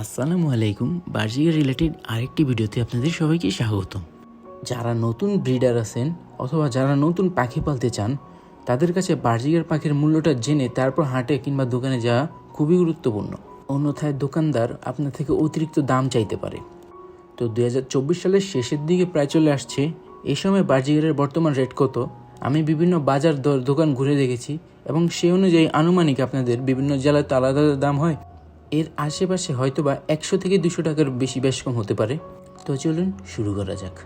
আসসালামু আলাইকুম। বার্জিকের রিলেটেড আরেকটি ভিডিওতে আপনাদের সবাইকে স্বাগত যারা নতুন ব্রিডার আছেন অথবা যারা নতুন পাখি পালতে চান, তাদের কাছে বার্জিকের পাখির মূল্যটা জেনে তারপর হাটে কিংবা দোকানে যাওয়া খুবই গুরুত্বপূর্ণ। অন্যথায় দোকানদার আপনার থেকে অতিরিক্ত দাম চাইতে পারে। তো দু হাজার চব্বিশ সালের শেষের দিকে প্রায় চলে আসছে। এই সময় বার্জিগারের বর্তমান রেট কত? আমি বিভিন্ন বাজার দর দোকান ঘুরে দেখেছি এবং সেই অনুযায়ী আনুমানিক আপনাদের বিভিন্ন জেলায় তো আলাদা আলাদা দাম হয়। এর আশেপাশে হয়তোবা একশো থেকে দুশো টাকার বেশি বেশ কম হতে পারে। তো চলুন শুরু করা যাক।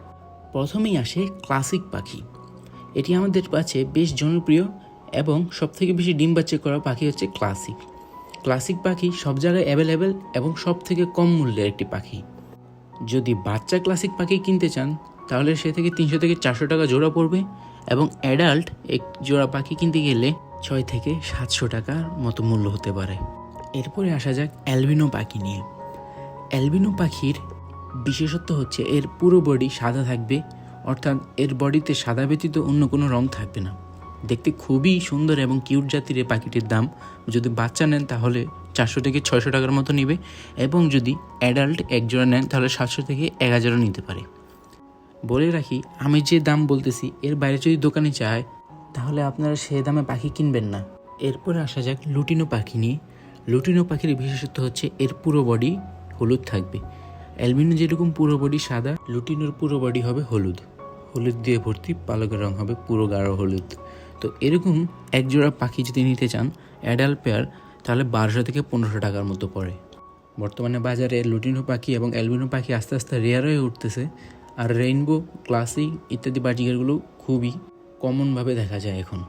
প্রথমেই আসে ক্লাসিক পাখি। এটি আমাদের কাছে বেশ জনপ্রিয় এবং সবথেকে বেশি ডিম বাচ্চা করা পাখি হচ্ছে ক্লাসিক। ক্লাসিক পাখি সব জায়গায় অ্যাভেলেবেল এবং সব থেকে কম মূল্যের একটি পাখি। যদি বাচ্চা ক্লাসিক পাখি কিনতে চান, তাহলে সে থেকে তিনশো থেকে চারশো টাকা জোড়া পড়বে এবং অ্যাডাল্ট এক জোড়া পাখি কিনতে গেলে ছয় থেকে সাতশো টাকার মতো মূল্য হতে পারে। এরপরে আসা যাক অ্যালবিনো পাখি নিয়ে। অ্যালবিনো পাখির বিশেষত্ব হচ্ছে এর পুরো বডি সাদা থাকবে, অর্থাৎ এর বডিতে সাদা ব্যতীত অন্য কোনো রং থাকবে না। দেখতে খুবই সুন্দর এবং কিউট জাতির এই পাখিটির দাম। যদি বাচ্চা নেন তাহলে চারশো থেকে ছয়শো টাকার মতো নেবে এবং যদি অ্যাডাল্ট এক জোড়া নেন তাহলে সাতশো থেকে এক হাজারও নিতে পারে। বলে রাখি, আমি যে দাম বলতেছি, এর বাইরে যদি দোকানে চায়, তাহলে আপনারা সে দামে পাখি কিনবেন না। এরপরে আসা যাক লুটিনো পাখি নিয়ে। লুটিনো পাখির বিশেষত্ব হচ্ছে এর পুরো বডি হলুদ থাকবে। অ্যালবিনো যেরকম পুরো বডি সাদা, লুটিনোর পুরো বডি হবে হলুদ। হলুদ দিয়ে ভর্তি, পালকের রং হবে পুরো গাঢ় হলুদ। তো এরকম এক জোড়া পাখি যদি নিতে চান, অ্যাডাল্ট পেয়ার, তাহলে বারোশো থেকে পনেরোশো টাকার মতো পড়ে। বর্তমানে বাজারে লুটিনো পাখি এবং অ্যালবিনো পাখি আস্তে আস্তে রেয়ার হয়ে উঠতেছে আর রেইনবো ক্লাসিক ইত্যাদি বাজিগারগুলো খুবই কমনভাবে দেখা যায় এখন।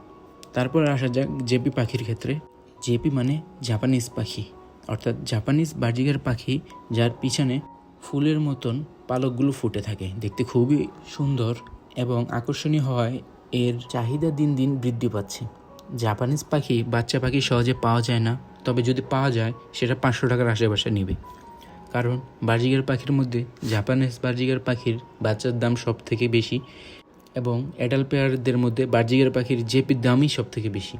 তারপর আসা যাক জেপি পাখির ক্ষেত্রে। জেপি মানে জাপানিজ পাখি। অর্থাৎ জাপানিজ বাজিগার পাখি যার পিছনে ফুলের মতন পালকগুলো ফুটে থাকে। দেখতে খুবই সুন্দর এবং আকর্ষণীয় হওয়ায় এর চাহিদা দিন দিন বৃদ্ধি পাচ্ছে। জাপানিজ পাখি, বাচ্চা পাখি সহজে পাওয়া যায় না, তবে যদি পাওয়া যায়, সেটা পাঁচশো টাকার আশেপাশে নেবে। কারণ বাজিগার পাখির মধ্যে জাপানিজ বাজিগার পাখির বাচ্চার দাম সব থেকে বেশি এবং অ্যাডাল পেয়ারদের মধ্যে বার্জিগার পাখির জেপির দামই সব থেকে বেশি।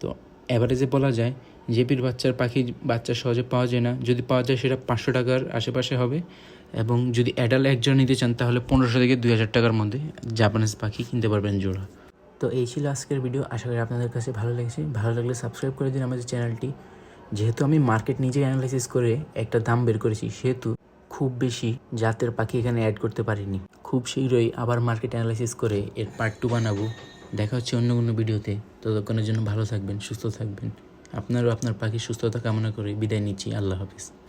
তো অ্যাভারেজে বলা যায়, জেপির বাচ্চার পাখি বাচ্চা সহজে পাওয়া যায় না। যদি পাওয়া যায় সেটা পাঁচশো টাকার আশেপাশে হবে এবং যদি অ্যাডাল একজন নিতে চান তাহলে পনেরোশো থেকে দুই হাজার টাকার মধ্যে জাপানিজ পাখি কিনতে পারবেন জোড়া। তো এই ছিল আজকের ভিডিও আশা করি আপনাদের কাছে ভালো লেগেছে। ভালো লাগলে সাবস্ক্রাইব করে দিন আমাদের চ্যানেলটি যেহেতু আমি মার্কেট নিজে অ্যানালাইসিস করে একটা দাম বের করেছি, সেহেতু খুব বেশি জাতের পাখি এখানে অ্যাড করতে পারিনি। খুব শীঘ্রই আবার মার্কেট অ্যানালাইসিস করে এর পার্ট টু বানাবো। দেখা হচ্ছে অন্য কোনো ভিডিওতে। ততক্ষণের জন্য ভালো থাকবেন, সুস্থ থাকবেন। আপনারও আপনার পাখির সুস্থতা কামনা করে বিদায় নিচ্ছি। আল্লাহ হাফিজ।